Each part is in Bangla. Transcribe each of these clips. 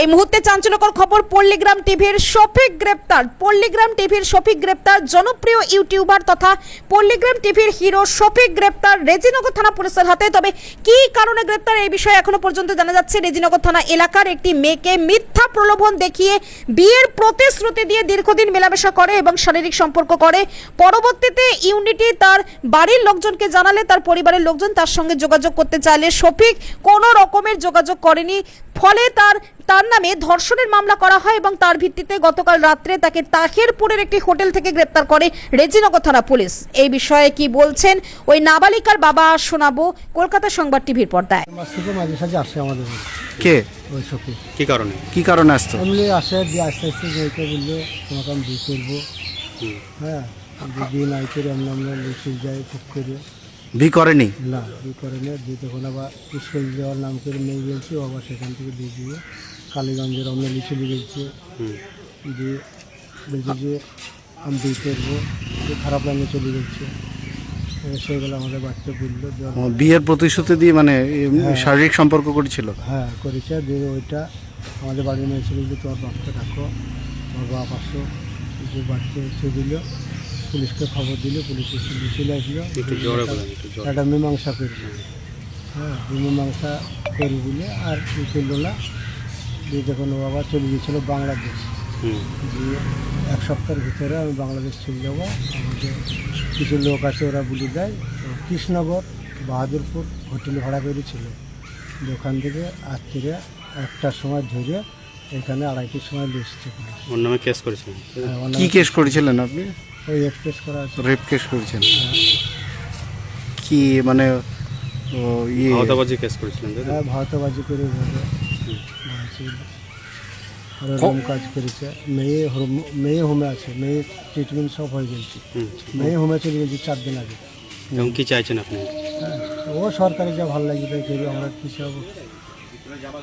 এই মুহূর্তে চাঞ্চল্যকর খবর, পল্লীগ্রাম টিভির শফিক গ্রেপ্তার। পল্লীগ্রাম টিভির শফিক গ্রেপ্তার, জনপ্রিয় ইউটিউবার তথা পল্লীগ্রাম টিভির হিরো শফিক গ্রেপ্তার রেজিনগর থানা পুলিশের হাতে। তবে কী কারণে গ্রেপ্তার এই বিষয়ে এখনও পর্যন্ত জানা যাচ্ছে। রেজিনগর থানা এলাকার একটি মেয়েকে মিথ্যা প্রলোভন দেখিয়ে বিয়ের প্রতিশ্রুতি দিয়ে দীর্ঘদিন মেলামেশা করে এবং শারীরিক সম্পর্ক করে। পরবর্তীতে ইউনিটি তার বাড়ির লোকজনকে জানালে, তার পরিবারের লোকজন তার সঙ্গে যোগাযোগ করতে চাইলে শফিক কোনো রকমের যোগাযোগ করেনি। ফলে তার তার নামে ধর্ষণের মামলা করা হয় এবং তার ভিত্তিতে গতকাল রাত্রে তাকে তাহেরপুরের একটি হোটেল থেকে গ্রেপ্তার করে রেজিনগর থানা পুলিশ। এই বিষয়ে কি বলছেন ওই নাবালিকার বাবা শোনাবো কলকাতা সংবাদ টিভির পর্দায়। মাস মাঝে সাঝে আসে আমাদের কে? ওই সখী। কি কারণে? কি কারণে আসতো? এমনি আসে দিয়ে আস্তে আস্তে যেতে বলল তোমাকে আমি বিয়ে করব। হ্যাঁ বিয়ে নাই করে আমরা আমরা লিখে যাই ঠিক করে। বি করেনি? না বিয়ে করে না দিয়ে তখন আবার স্কুল যাওয়ার নাম করে নিয়ে গেছি আবার সেখান থেকে দিয়ে দিয়ে কালীগঞ্জের লিখে দিয়ে গেছি। দিয়ে বলছে যে আমি বিয়ে করব। খারাপ লাগে চলে গেছে। সেগুলো আমাদের বাচ্চা বলল বিয়ের প্রতিশ্রুতি দিয়ে মানে শারীরিক সম্পর্ক করেছিল? হ্যাঁ করেছে। দিয়ে ওইটা আমাদের বাড়ির মেয়ে ছিল যে তোমার বাপকে ডাকো তোমার বাপ আসো। যে বাড়িতে এসে দিল। পুলিশকে খবর দিল পুলিশ এসে চলে আসলো। একটু মীমাংসা করব হ্যাঁ মীমাংসা করি বলে আর ই করল না দিয়ে যখন ও আবার চলে গিয়েছিল বাংলাদেশ। দিয়ে এক সপ্তাহের ভিতরে আমি বাংলাদেশ চলে যাব। আমাদের কিছু লোক আছে ওরা বলে দেয় তো কৃষ্ণনগর বাহাদুরপুর হোটেল ভাড়া করেছিল। ওখান থেকে রাত্রিরে একটার সময় ধরে এখানে আড়াইটির সময় পুলিশ ওর নামে কেস করেছিলেন? হ্যাঁ, কি কেস করেছিলেন আপনি? ওই এক্সপ্রেস করা আছে। রেপ কেস করেছেন কি মানে ও, ইয়ে? আহতাবাজি কেস করেছিলেন হ্যাঁ ভারতবাজি করে মারছিল। কাজ করেছে। মেয়ে হোম- মেয়ে হোমে আছে। মেয়ে ট্রিটমেন্ট সব হয়ে গেছে। হুম। মেয়ে হোমে চলে গেছে চার দিন আগে। এবং কি চাইছেন আপনি? হ্যাঁ ও সরকারি যা ভালো লাগবে আমরা সরকারি ব্যাপার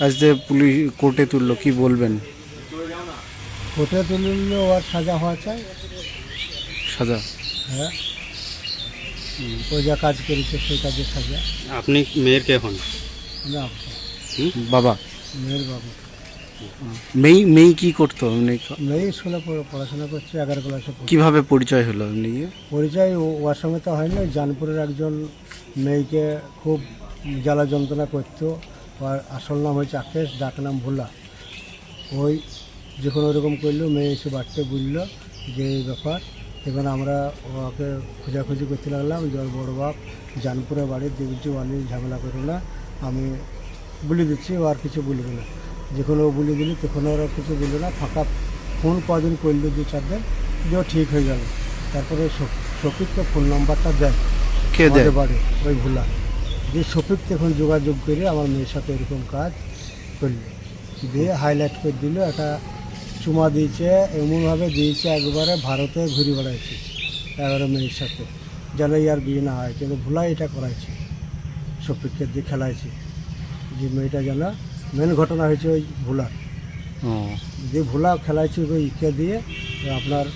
আজ যে পুলিশ কোর্টে তুললো কি বলবেন? কোর্টে তুললে ওর সাজা হওয়া চাই। সাজা? হ্যাঁ। ও যা কাজ করেছে সেই কাজের সাজা। আপনি মেয়ের কে হন? না। বাবা? মেয়ের বাবা। মেয়ে মেয়ে কি করতো? এমনি মেয়ে স্কুলে পড়াশোনা করছে এগারো ক্লাসে। কীভাবে পরিচয় হলো? এমনি পরিচয় ও- ওর সঙ্গে তো হয় না জানপুরের একজন মেয়েকে খুব জ্বালা যন্ত্রণা করতো। ওর আসল নাম হয়েছে আকেশ ডাক নাম ভোলা। ওই যে কোনো ওরকম করল মেয়ে এসে বাড়তে বুঝলো যে এই ব্যাপার। এখন আমরা ওকে খোঁজাখুঁজি করতে লাগলাম। ওর বড় বাপ জানপুরে বাড়ি দেখছি ওয়ালি ঝামেলা করো না। আমি বলে দিচ্ছি ও আর কিছু বলবে না। যখন ও বলে দিলি তখন ওরা কিছু বলল না। ফাঁকা ফোন কদিন করল দু চার দিন যে ঠিক হয়ে গেল। তারপরে শফ- শফিককে ফোন নাম্বারটা দেয় কে দেয়? বাড়ি ওই ভোলা। যে শফিক তখন যোগাযোগ করে আমার মেয়ের সাথে এরকম কাজ করল। দিয়ে হাইলাইট করে দিল একটা চুমা দিয়েছে এমনভাবে দিয়েছে একবারে ভারতে ঘুরে বেড়াইছে এগারো মেয়ের সাথে। যেন ইয়ার বিয়ে না হয় কিন্তু ভোলা এটা করাইছে শফিককে দিয়ে খেলাইছে। যে মেয়েটা যেন মেন ঘটনা হয়েছে ওই ভোলার। ও। যে ভোলা খেলাইছে ওই ইকে দিয়ে আপনার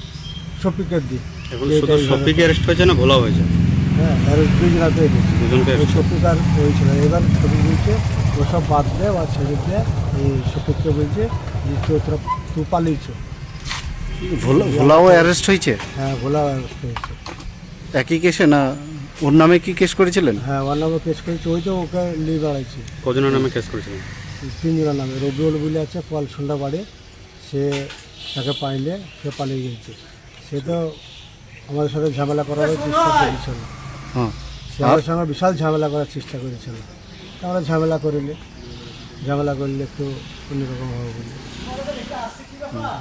শফিকের দিয়ে। এখন সপিকে অ্যারেস্ট হয়েছে না ভোলা হয়েছে? হ্যাঁ আর দুজনাতে হয়েছে ওই arrest- শফিক আর ওই ছিল এবার বলছে ওসব বাদ দে বা ছেড়ে দে এই শফিককে বলছে যে তোরা পালিয়েছ। ভোলা ভোলাও অ্যারেস্ট হয়েছে? হ্যাঁ হয়েছে। একই কেসে না ওর নামে কি কেস করেছিলেন? হ্যাঁ ওর নামে কেস করেছে ওই তো ওকে নিয়ে বেড়াইছে কজনের নামে কেস করেছিলেন? তিনজনের নামে রবিউল বলে আছে পাল সন্ধ্যা বাড়ি সে তাকে পাইলে সে পালিয়ে গেছে সে তো আমাদের সাথে ঝামেলা করার চেষ্টা করেছিল। সে আমার সঙ্গে বিশাল ঝামেলা করার চেষ্টা করেছিল। আমরা ঝামেলা করিলে। ঝামেলা করলে একটু অন্যরকম হবে বলে।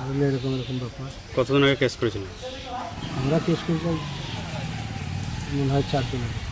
বললে এরকম এরকম ব্যাপার। কতদিন আগে কেস করেছিলেন আমরা কেস করেছিলাম মনে হয় চার দিন আগে।